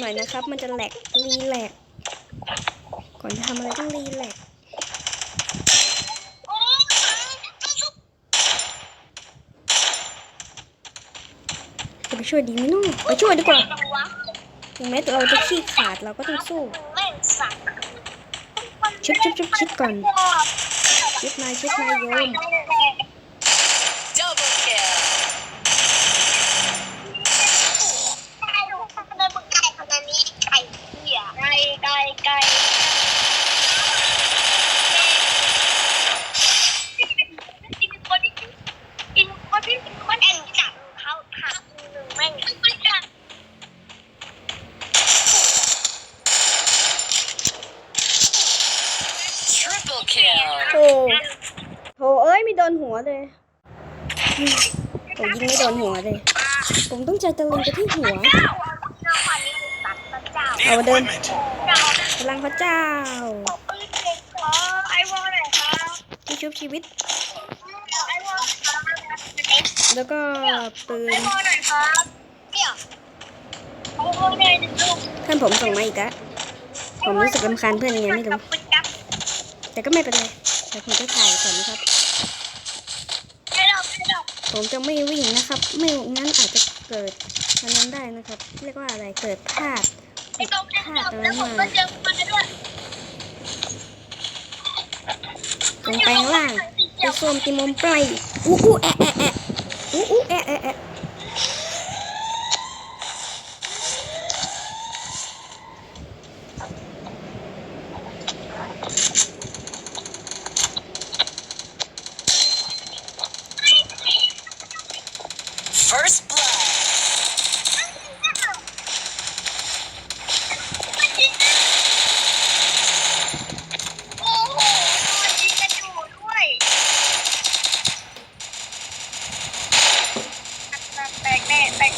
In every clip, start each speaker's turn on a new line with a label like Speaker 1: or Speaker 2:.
Speaker 1: หน่อยนะครับ มันจะแหลกรีแลกก่อนจะทำอะไรต้องรีแลก
Speaker 2: โอ้ย
Speaker 1: จะไปช่วยดีไหมน้องไปช่วยดีกว่า
Speaker 2: จังวะ
Speaker 1: ถึงแม้แต่เราจะขี้ขาดเราก็ต้องสู้
Speaker 2: แม่งสัตว์
Speaker 1: ชุบชุบชุบชิดก่อนชิดนายชิดนายโยม
Speaker 3: Double kill.
Speaker 2: ไก่ลูกทำไมมึงไก่ขนาดนี้ไก่เหี้ยไก่ไก่ไก่กินคนที่กินคนที่คนแอนจับเขาขาหนึ่งแม่งไม่จับ
Speaker 3: killed.
Speaker 1: โอ้โหเอ้ยไม่โดนหัวเลยผมยิงไม่โดนหัวเลย ผมต้องใจตะลึงไปที่หัว
Speaker 2: เอตัดพระเจ้า
Speaker 1: เดินพลังพระเจ้า ที่ชุบชีวิต แล้วก็ปื
Speaker 2: นวอลหน่อยครับเดี๋ยวไอวอลหน่อยหนึ่งลูก
Speaker 1: เพื่อนผมส่งมาอีกแล้วผมรู้สึกรำคาญเพื่อนยังไงไม่รู้ แต่ก็ไม่เป็นไรแต่ผมจะถ่ายก่อนนะครับ
Speaker 2: ให้เราให้เรา
Speaker 1: ผมจะไม่วิ่งนะครับ ไม่งั้นอาจจะเกิดอันนั้นได้นะครับ เรียกว่าอะไรเกิดพลาด
Speaker 2: ไอ้ตรงให้เราแล้วผมก็เจอมันด้วย
Speaker 1: ตรงแปลงล่างไปโซมติมมปล่อยอู้อู้แอะแอะแอะอู้อู้แอะแอะแอะ
Speaker 2: แน่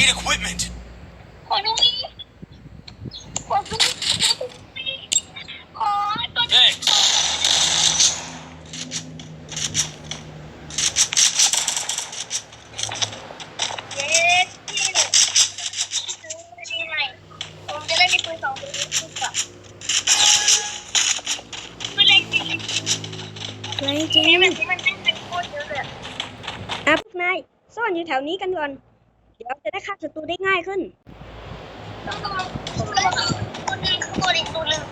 Speaker 4: Need equipment. Thanks.
Speaker 2: เย้พี่ซื้อมาดีหน่อยผมจะได้มีปืนสองปืนคู่กับปืนเล็กจริง
Speaker 1: ไรจริง
Speaker 2: ๆแบบนี้มันได้เป็นโคตรเยอะเลย
Speaker 1: อะพนายซ่อนอยู่แถวนี้กันก่อน ดี๋ยวจะได้ฆ่าศัตรูได้ง่ายขึ้น
Speaker 2: ต้องลองผมก็ลองตัวนี้คือตัวอีกตัวหนึ่ง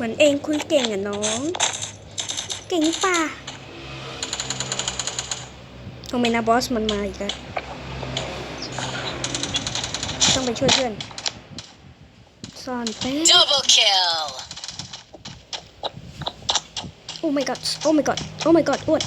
Speaker 1: เหมือนเองคุยเก่งอะน้อง เก่งป่ะทำไมนะบอสมันมาอีกแล้วต้องไปช่วยเพื่อนซ่อนแป๊บ
Speaker 3: Double kill.
Speaker 1: โอ้ my god โอ้ my god โอ้ my god อ้วน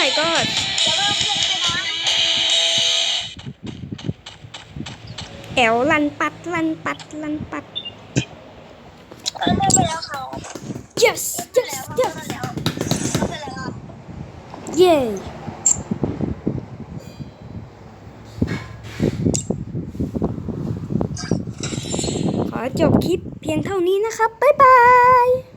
Speaker 1: my god แอวลันปัดลันปัดลันปัด
Speaker 2: เออไม่เป็นแล้วค่ะ
Speaker 1: yes
Speaker 2: ไม่
Speaker 1: yes
Speaker 2: แล้ว
Speaker 1: yes
Speaker 2: ไม่แล้วไม่แล้ว
Speaker 1: เย้ขอจบคลิปเพียงเท่านี้นะครับ บ๊ายบาย